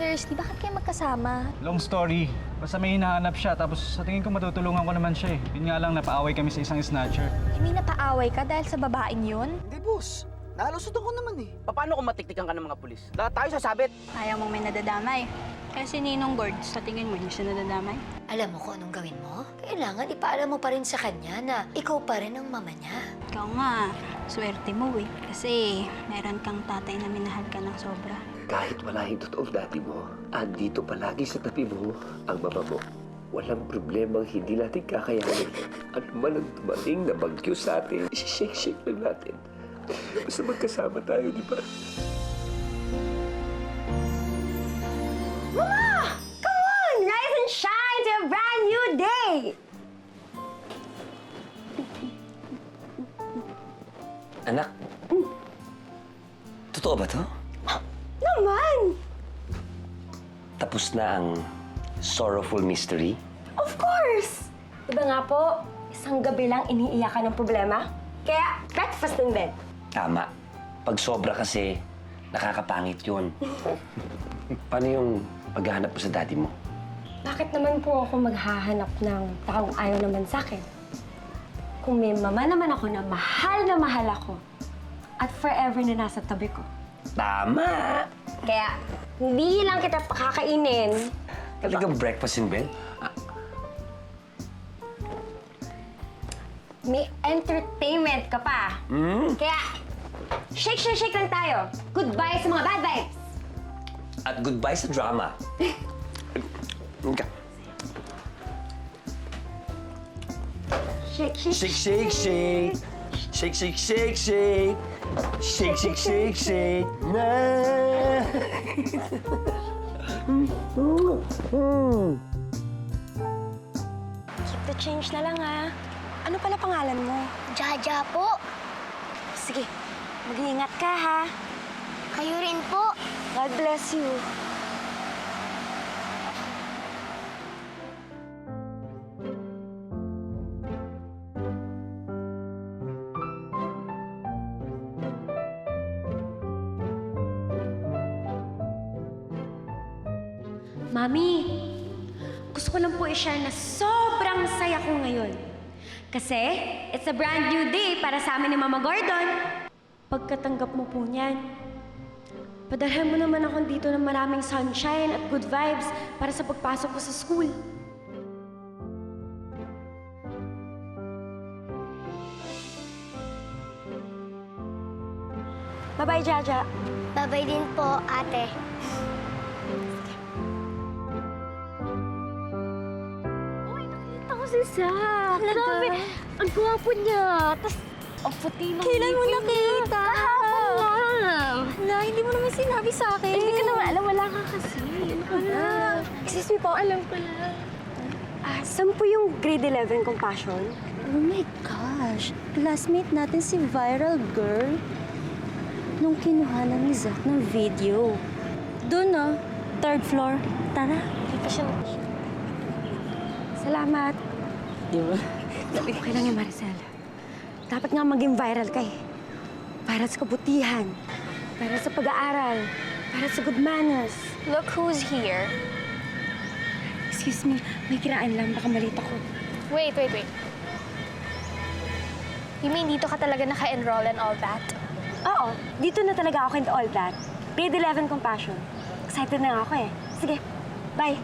Seriously, bakit kayo magkasama? Long story. Basta may hinahanap siya, tapos sa tingin ko matutulungan ko naman siya eh. Yun nga lang, napaaway kami sa isang snatcher. Hindi napaaway ka dahil sa babaeng yun? Hindi, boss. Nalusot ako naman eh. Paano kung matiktikan ka ng mga pulis? Lahat tayo sasabit. Ayaw mong may nadadamay. Kaya si Ninong Gord, sa tingin mo, hindi siya nadadamay? Alam mo kung anong gawin mo? Kailangan ipaalam mo pa rin sa kanya na ikaw pa rin ang mama niya. Ikaw nga, swerte mo eh. Kasi meron kang tatay na minahal ka ng sobra. Kahit wala yung totoong dati mo, andito palagi sa tabi mo ang mama mo. Walang problemang hindi natin kakayanin. Ano man ang dumating na bagyo sa atin, shake-shake lang natin. Basta magkasama tayo, di ba? Rise and shine to a brand new day! Anak, totoo ba to? Naman! Tapos na ang sorrowful mystery? Of course! Diba nga po, isang gabi lang iniiyakan ng problema? Kaya, breakfast in bed. Tama. Pag sobra kasi, nakakapangit yun. Paano yung paghahanap mo sa daddy mo? Bakit naman po ako maghahanap ng taong ayaw naman sa akin? Kung may mama naman ako na mahal na mahal ako at forever na nasa tabi ko. Tama! Kaya, hindi lang kita pakakainin. Talagang breakfast in bed? May entertainment ka pa. Hmm? Kaya, shake, shake, shake lang tayo. Goodbye sa mga bad vibes. At goodbye sa drama. Ka- Shake, shake, Shake, shake, shake. Shake, shake, shake, shake. Shake, shake, shake, shake. Na. Keep the change na lang, ha? Ano pala pangalan mo? Jaja po. Sige, mag-iingat ka, ha? Kayo rin po. God bless you. Mami, gusto ko lang po i-share na sobrang saya ko ngayon. Kasi, it's a brand new day para sa amin ni Mama Gordon. Pagkatanggap mo po niyan, padalhan mo naman ako dito ng maraming sunshine at good vibes para sa pagpasok ko sa school. Bye-bye, Jaja. Babay din po, ate. Zach. Grabe. Ang gwapo niya. Tapos, ang puti ng Kailan mo nakita? Kahapon lang. Na, hindi mo naman sinabi sa akin. Hindi ko naman alam. Wala ka kasi. Ano ka ba? Excuse me po. Alam ko lang. Ah, saan po yung grade 11 compassion? Oh my gosh! Classmate natin si Viral Girl. Nung kinuha na ni Zach ng video. Doon no, third floor. Tara. Dito siya. Salamat. Di ba? Okay lang yan, Maricel. Dapat nga maging viral ka eh. Para sa kabutihan. Para sa pag-aaral. Para sa good manners. Look who's here. Excuse me, may kiraan lang. Baka malita ko. Wait, wait, wait. You mean dito ka talaga naka-enroll and all that? Oo, dito na talaga ako into all that. Grade 11 compassion. Excited na nga ako eh. Sige, bye.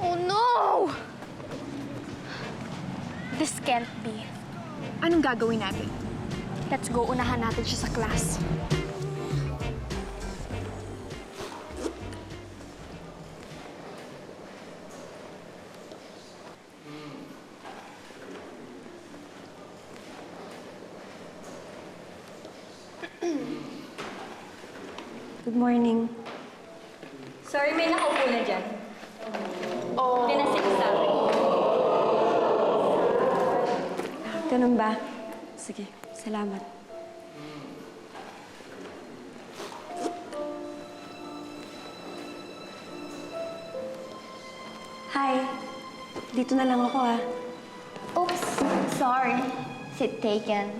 Oh no! This can't be. Anong gagawin natin? Let's go, unahan natin siya sa class. Good morning. Dito na lang ako, ha? Oops, sorry. Sit taken.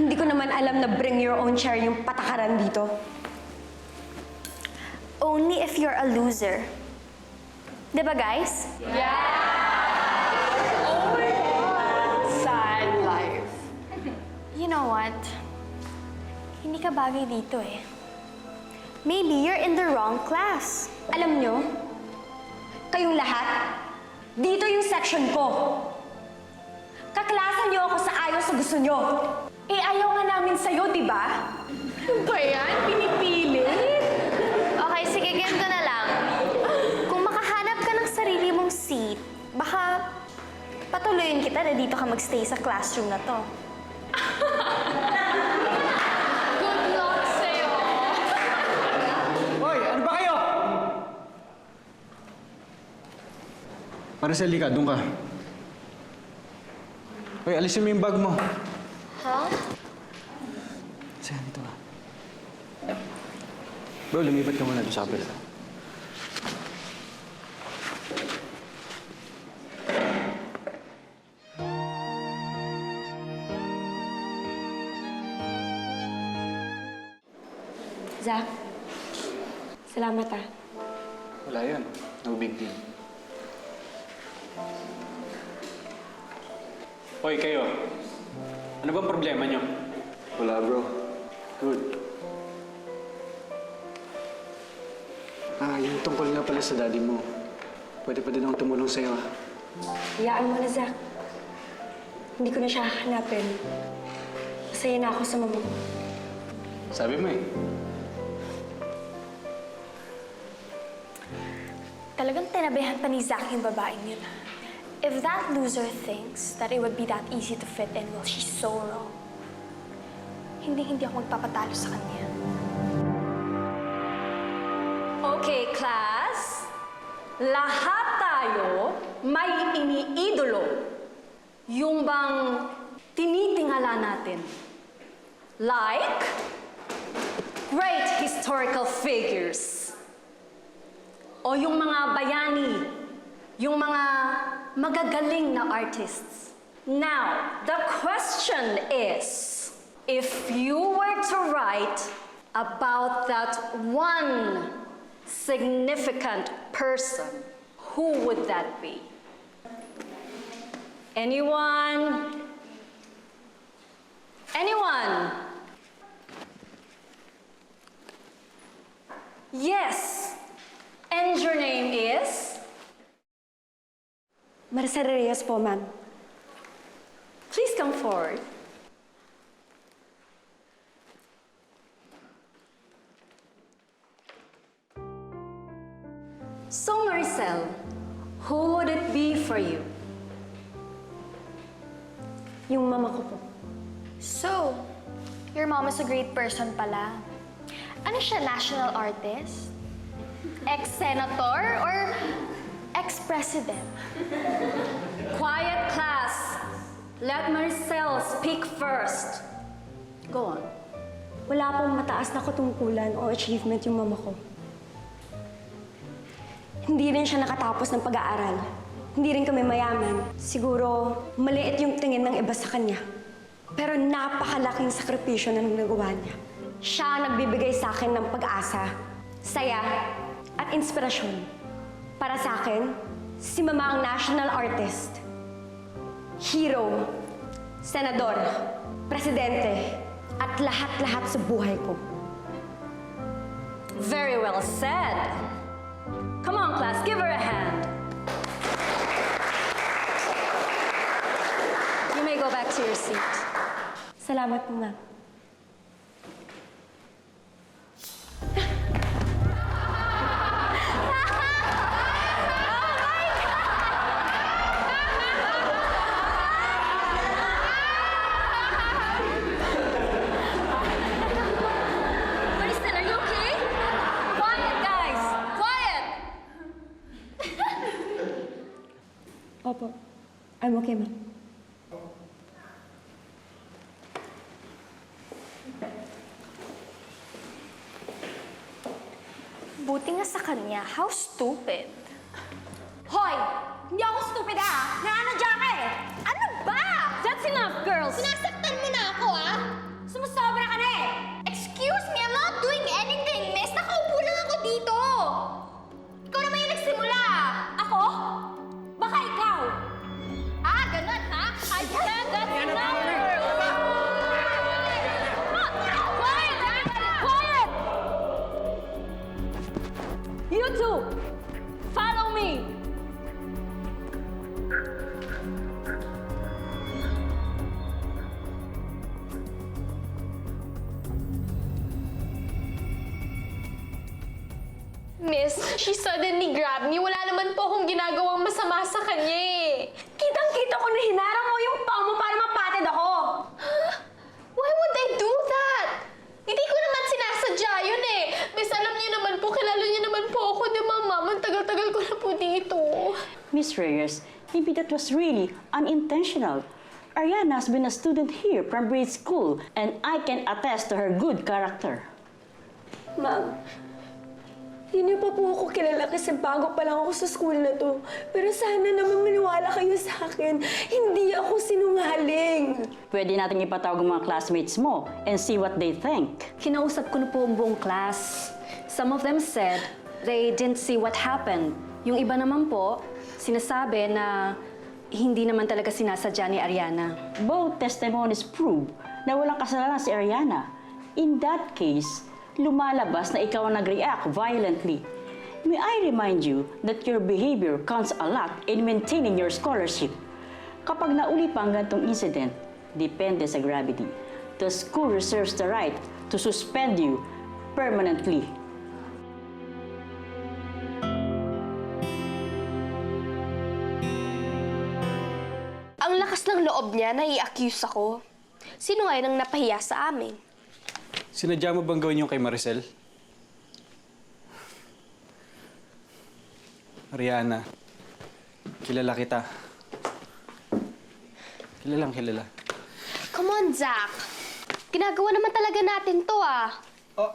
Hindi ko naman alam na bring your own chair yung patakaran dito. Only if you're a loser. Di ba, guys? Yeah! Know what? Hindi ka bagay dito eh. Maybe you're in the wrong class. Alam nyo, kayong lahat, dito yung section ko. Kaklasan nyo ako sa ayaw sa gusto nyo. Eh, ayaw nga namin sa'yo, di ba? Ano ba yan? Pinipili? Okay, sige, ganito na lang. Kung makahanap ka ng sarili mong seat, baka patuloyin kita na dito ka magstay sa classroom na to. Good luck sa'yo. Hoy, ano ba kayo? Maricel, ka, doon ka. Hoy, alisin mo yung bag mo. Ha? Sige, dito ka. Bro, lumipat ka muna doon sa kabila. Zach, salamat ah. Wala yun. No big deal. Hoy, kayo. Ano bang problema nyo? Wala, bro. Good. Ah, yung tungkol nga pala sa daddy mo. Pwede pa din akong tumulong sa'yo, ah. Hayaan mo na, Zach. Hindi ko na siya hahanapin. Masaya na ako sa mama ko. Sabi mo eh. Talagang tinabihan pa ni Zach yung babaeng yun. If that loser thinks that it would be that easy to fit in, well, she's so wrong. Hindi, hindi ako magpapatalo sa kanya. Okay, class. Lahat tayo may iniidolo. Yung bang tinitingala natin. Like, great historical figures. O yung mga bayani, yung mga magagaling na artists. Now, the question is, if you were to write about that one significant person, who would that be? Anyone? Anyone? Yes. And your name is? Maricel Reyes po, ma'am. Please come forward. So, Maricel, who would it be for you? Yung mama ko po. So, your mom is a great person pala. Ano siya, national artist? Ex-senator? Or ex-president? Quiet class. Let Maricel speak first. Go on. Wala pong mataas na katungkulan o achievement yung mama ko. Hindi rin siya nakatapos ng pag-aaral. Hindi rin kami mayaman. Siguro, maliit yung tingin ng iba sa kanya. Pero napakalaking sakripisyo na nagawa niya. Siya ang nagbibigay sa akin ng pag-asa, saya, at inspirasyon. Para sa akin, si Mama ang national artist. Hero, senador, presidente, at lahat-lahat sa buhay ko. Very well said. Come on, class, give her a hand. You may go back to your seat. Salamat po, ma'am. Sa kanya, how stupid. Hoy! Hindi ako stupid ah! Nananadya ka eh! Ano ba? That's enough, girls. Sinasaktan Miss, she suddenly grabbed me. Wala naman po akong ginagawang masama sa kanya eh. Kitang-kita ko na hinarang mo yung paa mo para mapatid ako! Why would I do that? Hindi ko naman sinasadya yun eh. Miss, alam niyo naman po, kilala niyo naman po ako, di ba, ma'am? Ang tagal-tagal ko na po dito. Miss Reyes, maybe that was really unintentional. Ariana has been a student here from grade school, and I can attest to her good character. Ma'am, hindi niyo pa po ako kilala kasi bago pa lang ako sa school na to. Pero sana naman maniwala kayo sa akin. Hindi ako sinungaling. Pwede natin ipatawag ang mga classmates mo and see what they think. Kinausap ko na po ang buong class. Some of them said they didn't see what happened. Yung iba naman po, sinasabi na hindi naman talaga sinasadya ni Ariana. Both testimonies prove na walang kasalanan si Ariana. In that case, lumalabas na ikaw ang nag-react violently. May I remind you that your behavior counts a lot in maintaining your scholarship. Kapag nauli pa ang ganitong incident, depende sa gravity. The school reserves the right to suspend you permanently. Ang lakas ng loob niya na i-accuse ako. Sino ngayon ang napahiya sa amin? Sinadya mo bang gawin yung kay Maricel? Ariana, kilala kita. Kilalang kilala. Come on, Zach. Ginagawa naman talaga natin to ah. Oh,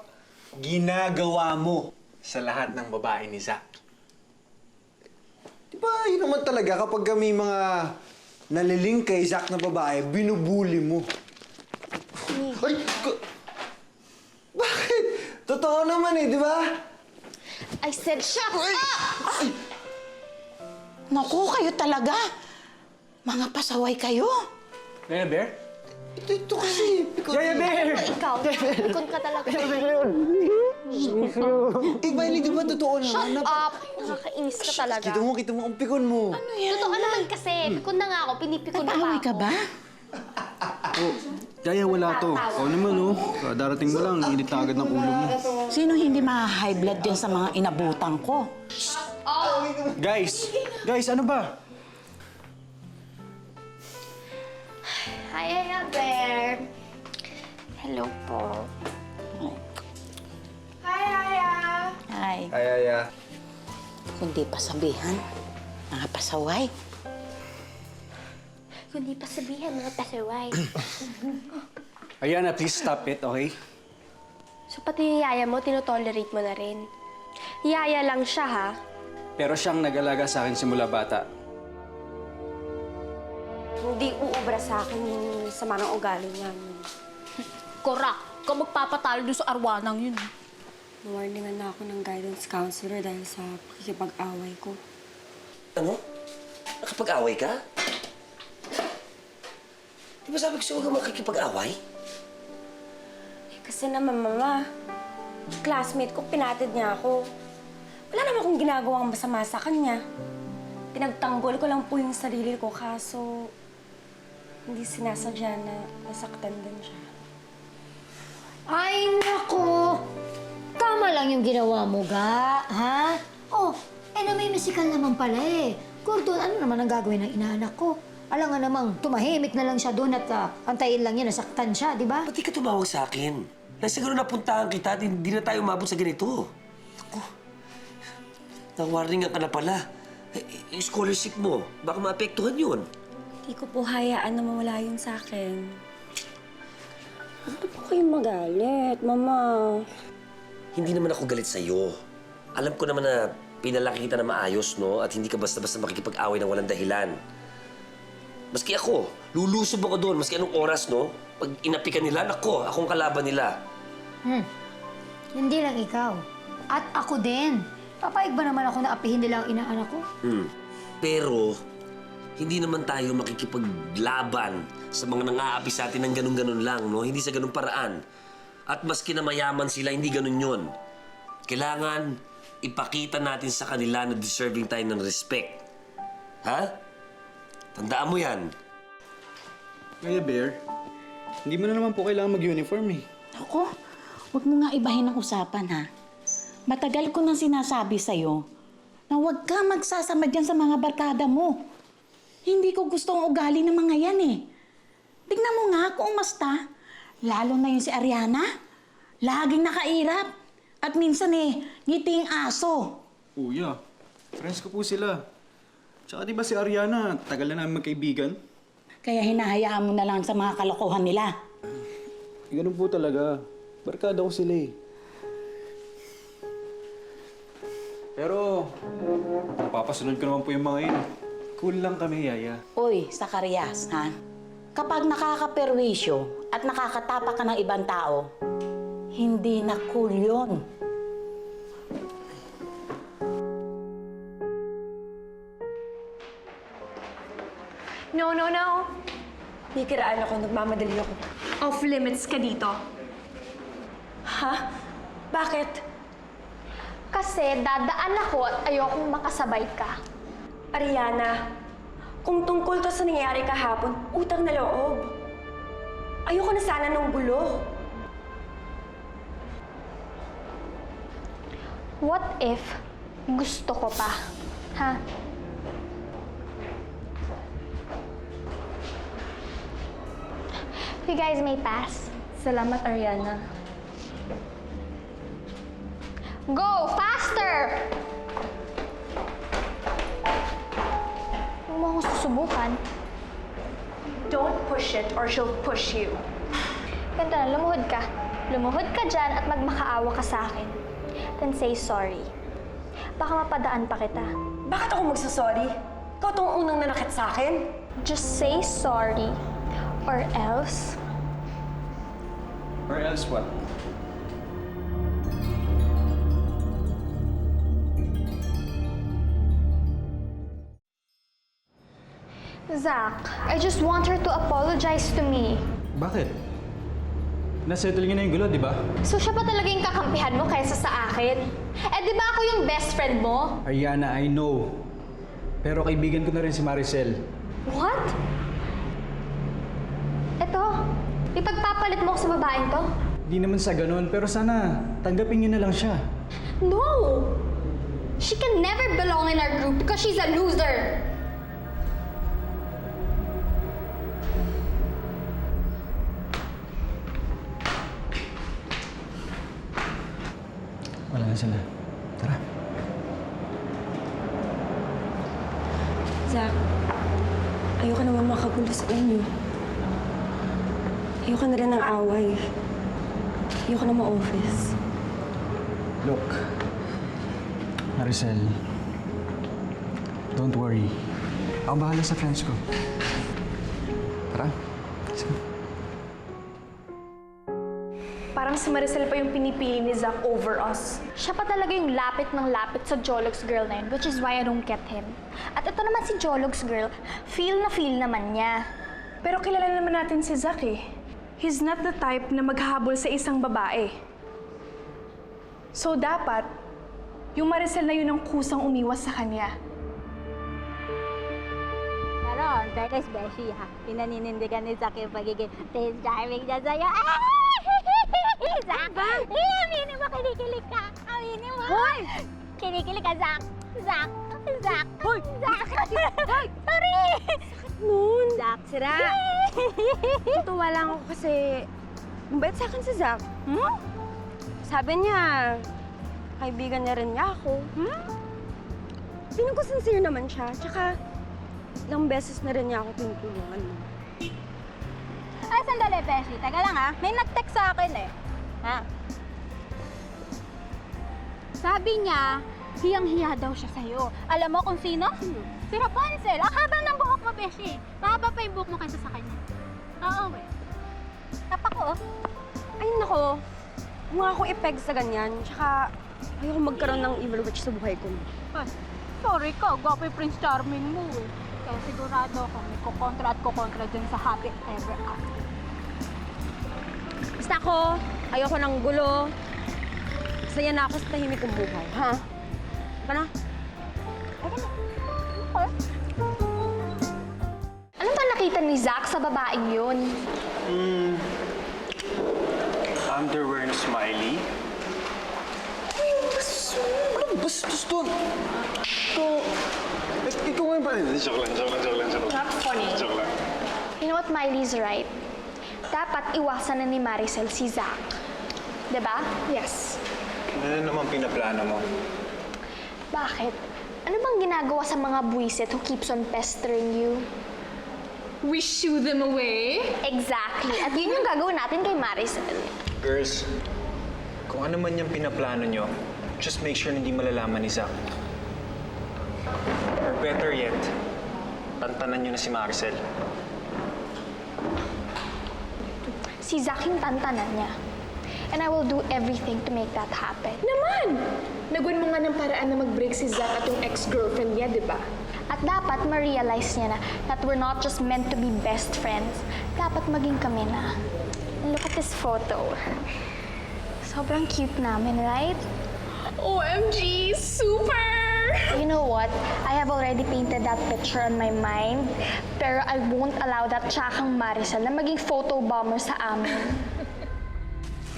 ginagawa mo sa lahat ng babae ni Zack. Di ba yun naman talaga kapag may mga naliling kay Zack na babae, binubuli mo. Ay! Bakit? Totoo naman eh, di ba? I said, shut up! Naku, kayo talaga. Mga pasaway kayo. Yaya Bear? Ito, ito kasi. Yaya Bear! Ikaw, ikon ka talaga. Eh, Miley, di ba totoo na? Shut Nap- up! Nakakainis ka talaga. Kita mo, kita mo ang pikon mo. Totoo naman kasi. Pikon na nga ako, pinipikon pa Nag-aaway ako. ka ba? Yaya, wala to. Oo naman, oh. Darating mo lang, init na agad ng ulo mo. Sino hindi ma-high blood dyan sa mga inabutan ko? Guys! Guys, ano ba? Hi, Aya Bear. Hello po. Hi, Aya. Ay, Ay, ay, ay. kundi pasabihan. Mga pasaway. Kundi pa sabihin mga pasaway. Ariana, please stop it, okay? so pati yung yaya mo, tinotolerate mo na rin. Yaya lang siya, ha? Pero siyang nag-alaga sa akin simula bata. Hindi uubra sa akin yung sama ng ugali niya. Kora, ka magpapatalo doon sa arwanang yun. Nawarningan na ako ng guidance counselor dahil sa pakikipag-away ko. Ano? Nakapag-away ka? Di ba sabi ko sa'yo huwag makikipag-away? Kasi naman, mama, classmate ko, pinatid niya ako. Wala naman akong ginagawang masama sa kanya. Pinagtanggol ko lang po yung sarili ko, kaso hindi sinasadya na nasaktan din siya. Ay, nako! Tama lang yung ginawa mo, ga. Ha? Oh, eh na may musical naman pala eh. Gordon, ano naman ang gagawin ng inaanak ko? Alam nga namang, tumahimik na lang siya doon at ah, antayin lang niya, nasaktan siya, di ba? Ba't di ka tumawag sa akin? Na siguro napuntahan kita at hindi na tayo umabot sa ganito. Ako, nawarningan ka na pala. Eh, eh, yung scholarship mo, baka maapektuhan yun. Hindi ko po hayaan na mawala yun sa akin. Na po kayong magalit, mama. Hindi naman ako galit sa'yo. Alam ko naman na pinalaki kita na maayos, no? At hindi ka basta-basta makikipag-away ng walang dahilan. Maski ako, lulusob ako doon, maski anong oras, no? Pag inapikan nila, nako, akong kalaban nila. Hmm. Hindi lang ikaw. At ako din. Papayag ba naman ako na apihin nila ang inaanak ko? Hmm. Pero, hindi naman tayo makikipaglaban sa mga nang-aapi sa atin ng ganun-ganun lang, no? Hindi sa ganun paraan. At maski na mayaman sila, hindi ganun yun. Kailangan ipakita natin sa kanila na deserving tayo ng respect. Ha? Tandaan mo yan. Yaya Bear, hindi mo na naman po kailangan mag-uniform eh. Ako, huwag mo nga ibahin ang usapan, ha? Matagal ko nang sinasabi sa'yo na huwag ka magsasama dyan sa mga barkada mo. Hindi ko gusto ang ugali ng mga yan eh. Tignan mo nga kung umasta. Lalo na yung si Ariana. Laging nakairap. At minsan eh, ngiting aso. Kuya, friends ko po sila. Tsaka di ba si Ariana, tagal na namin magkaibigan? Kaya hinahayaan mo na lang sa mga kalokohan nila. Ganun po talaga. Barkada ko sila eh. Pero, napapasunod ko naman po yung mga yun. Cool lang kami, Yaya. Uy, Sakarias, ha? Kapag nakakaperwisyo at nakakatapa ka ng ibang tao, hindi na cool yun. No, no, no. May kiraan ako, nagmamadali ako. Off limits ka dito. Ha? Bakit? Kasi dadaan ako at ayokong makasabay ka. Ariana, kung tungkol to sa nangyayari kahapon, utang na loob. Ayoko na sana ng gulo. What if gusto ko pa? Ha? You guys may pass. Salamat, Ariana. Go! Faster! Huwag mo akong susubukan. Don't push it or she'll push you. Ganito na, lumuhod ka. Lumuhod ka dyan at magmakaawa ka sa akin. Then say sorry. Baka mapadaan pa kita. Bakit ako magsasorry? Ikaw tong unang nanakit sa akin. Just say sorry. Or else... Or else what? Zach, I just want her to apologize to me. Bakit? Nasettle niyo na yung gulo, di ba? So siya pa talaga yung kakampihan mo kaysa sa akin? Eh di ba ako yung best friend mo? Ariana, I know. Pero kaibigan ko na rin si Maricel. What? Ipagpapalit mo ako sa babaeng to? Di naman sa ganun, pero sana tanggapin niyo na lang siya. No! She can never belong in our group because she's a loser! Wala na sila. Tara. Zach, ayoko naman makagulo sa inyo. Ayoko na rin ng away. Ayoko na ma-office. Look, Maricel, don't worry. Ako bahala sa friends ko. Tara. Sige. Parang si Maricel pa yung pinipili ni Zach over us. Siya pa talaga yung lapit ng lapit sa Jologs girl na yun, which is why I don't get him. At ito naman si Jologs girl, feel na feel naman niya. Pero kilala naman natin si Zack eh. He's not the type na maghahabol sa isang babae. So dapat, yung Maricel na yun ang kusang umiwas sa kanya. Pero, Beres Beshi ha, pinaninindigan ni Zack yung pagiging Prince Charming niya sa'yo. Zack! Eh, aminin mo, kinikilig ka. Aminin mo. Hoy! Kinikilig ka, Zack. Zack. Zack. Hoy! Zack. Hoy! Sorry! Noon, Zack, sira. Tutuwa lang ako kasi mabait sa akin si Zach. Hmm? Sabi niya, kaibigan niya rin niya ako. Hmm? Feeling ko sincere naman siya. Tsaka, ilang beses na rin niya ako tinutulungan. Ay, sandali, Beshi. Teka lang ha. May nag-text sa akin eh. Ha? Sabi niya, hiyang-hiya daw siya sa'yo. Alam mo kung sino? Si Rapunzel. Ang haba buhok mo, Beshi. Mahaba pa yung buhok mo kaysa sa kanya. Oo, eh. Tapak ko. Ay, nako. Huwag nga ako ipeg sa ganyan. Tsaka, ayoko magkaroon ng evil witch sa buhay ko. Ay, sorry ka. Gwapo yung Prince Charming mo eh. Kaya sigurado ako may kukontra at kukontra dyan sa happy ever after. Basta ako, ayoko ng gulo. Masaya na ako sa tahimik kong buhay, ha? Ka na? Ano ba nakita ni Zach sa babaeng yun? Underwear na smiley. Bastos doon! Ito... Ikaw ngayon pa rin. Joke lang, joke lang, joke lang, joke lang. Not funny. Joke lang. You know what, Miley's right. Dapat iwasan na ni Maricel si Zach. 'Di ba? Yes. Ano naman pinaplano mo? Bakit? Ano bang ginagawa sa mga buwisit who keeps on pestering you? We shoo them away. Exactly. At yun yung gagawin natin kay Maricel. Girls, kung ano man yung pinaplano nyo, just make sure na hindi malalaman ni Zach. Or better yet, tantanan nyo na si Marcel. Si Zach yung tantanan niya. And I will do everything to make that happen. Naman! Nagawin mo nga ng paraan na mag-break si Zach at yung ex-girlfriend niya, di ba? At dapat ma-realize niya na that we're not just meant to be best friends. Dapat maging kami na. And look at this photo. Sobrang cute namin, right? OMG! Super! You know what? I have already painted that picture on my mind. Pero I won't allow that tsakang Maricel na maging photo bomber sa amin.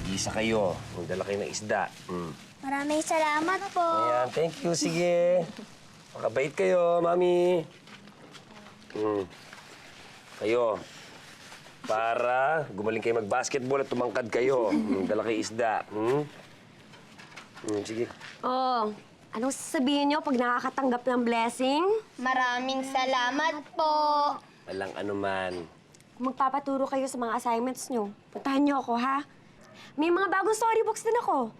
Isa kayo. Magdala kayo ng isda. Mm. Maraming salamat po. Ayan, thank you. Sige. Makabait kayo, mami. Mm. Kayo. Para gumaling kayo mag-basketball at tumangkad kayo. Mm, Dala kayo isda. Mm? Mm, sige. Oh, anong sasabihin nyo pag nakakatanggap ng blessing? Maraming salamat po. Walang anuman. Kung magpapaturo kayo sa mga assignments nyo, puntahan nyo ako, ha? May mga bagong storybooks din ako.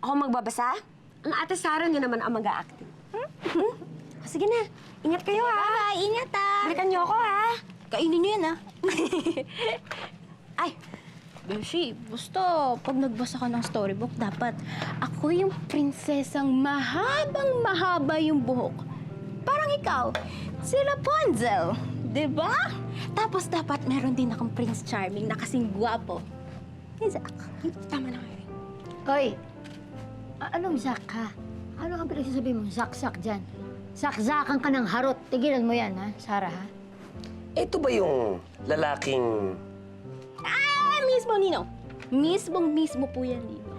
Ako magbabasa? Ang ate Sarah nyo naman ang mag-a-acting. Hmm? O, Sige na, ingat kayo, ha? Bye, ingat ah. Balikan nyo ako, ha? Kainin niyo yan, ah. Ay, Beshi, basta pag nagbasa ka ng storybook, dapat ako yung prinsesang mahabang mahaba yung buhok. Parang ikaw, si Rapunzel, di ba? Tapos dapat meron din akong Prince Charming na kasing gwapo. Isaac. tama na kayo. Hoy! a- anong Zak ka? Ano ang pinagsasabi mo? Zak-zak dyan. Zakzakan ka ng harot. Tigilan mo yan, ha? Sarah, ha? Ito ba yung lalaking... Ah, mismo, Nino. Mismong mismo po yan, Nino.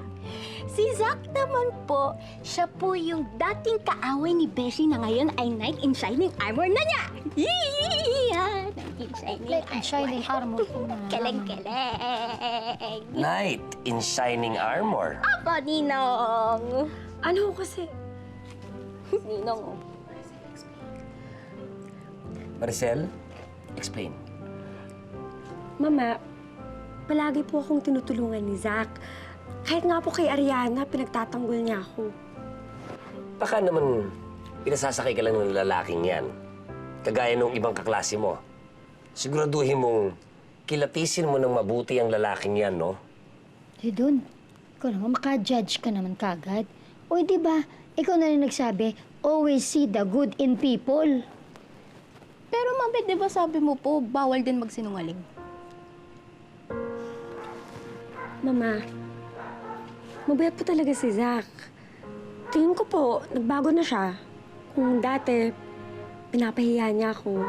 Si Zack naman po, siya po yung dating kaaway ni Beshi na ngayon ay knight in shining armor na niya. Yeah! Knight in shining armor. Keleng-keleng. Knight in shining armor. Apo, Ninong. Ano kasi? Ninong. Maricel, explain. Mama, palagi po akong tinutulungan ni Zach. Kahit nga po kay Ariana, pinagtatanggol niya ako. Baka naman pinasasakay ka lang ng lalaking yan. Kagaya nung ibang kaklase mo. Siguraduhin mong kilatisin mo ng mabuti ang lalaking yan, no? Eh, dun. Ikaw naman, maka-judge ka naman kagad. O, di ba? Ikaw na rin nagsabi, always see the good in people. Pero mabit, di ba sabi mo po, bawal din magsinungaling? Mama, mabait po talaga si Zach. Tingin ko po, nagbago na siya. Kung dati, pinapahiya niya ako.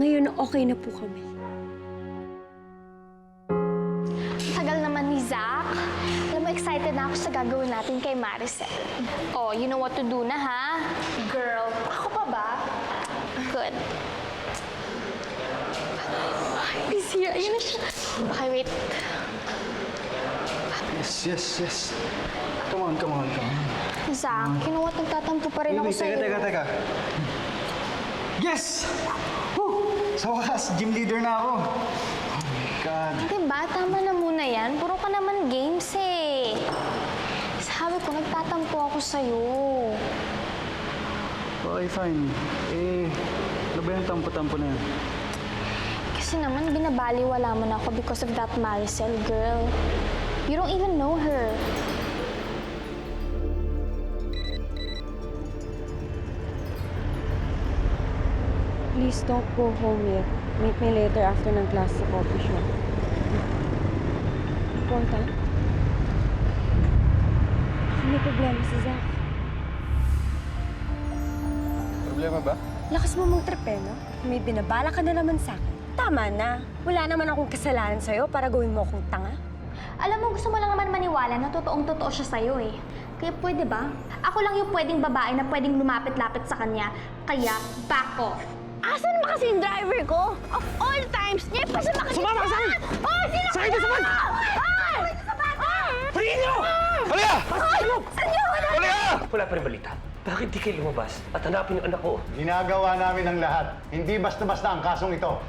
Ngayon, okay na po kami. Natin kay Maricel. Oh, you know what to do na, ha? Girl, ako pa ba? Good. He's here. Ayun na siya. Okay, wait. Yes, yes, yes. Come on, come on, come on. Zach, you know what? Nagtatampo pa rin ako Wait, sa'yo. teka, teka, teka. Yes! Woo! Sa wakas, gym leader na ako. Oh my God. Diba? Tama na muna yan. Puro ka naman games eh. Nagtatampo ako sa'yo. Okay, fine. Eh, ano ba yung tampo-tampo na yan? Kasi naman, binabaliwala mo na ako because of that Maricel girl. You don't even know her. Please don't go home yet. Meet me later after ng class sa coffee shop. Important? May problema si Zach. Problema ba? Lakas mo mong trip eh, no? May binabala ka na naman sa akin. Tama na. Wala naman akong kasalanan sa'yo para gawin mo akong tanga. Alam mo, gusto mo lang naman maniwala na totoong-totoo siya sa'yo eh. Kaya pwede ba? Ako lang yung pwedeng babae na pwedeng lumapit-lapit sa kanya. Kaya back off. Asan ba kasi yung driver ko? Of all times, niya pa siya makikita! Sumama ka sa akin! Oh, sino Sakay ka sa van! Ay! Halika nyo! Halika! Ay! Saan niyo ako na? Halika! Wala pa rin balita. Bakit di kayo lumabas at hanapin yung anak ko? Ginagawa namin ang lahat. Hindi basta-basta ang kasong ito.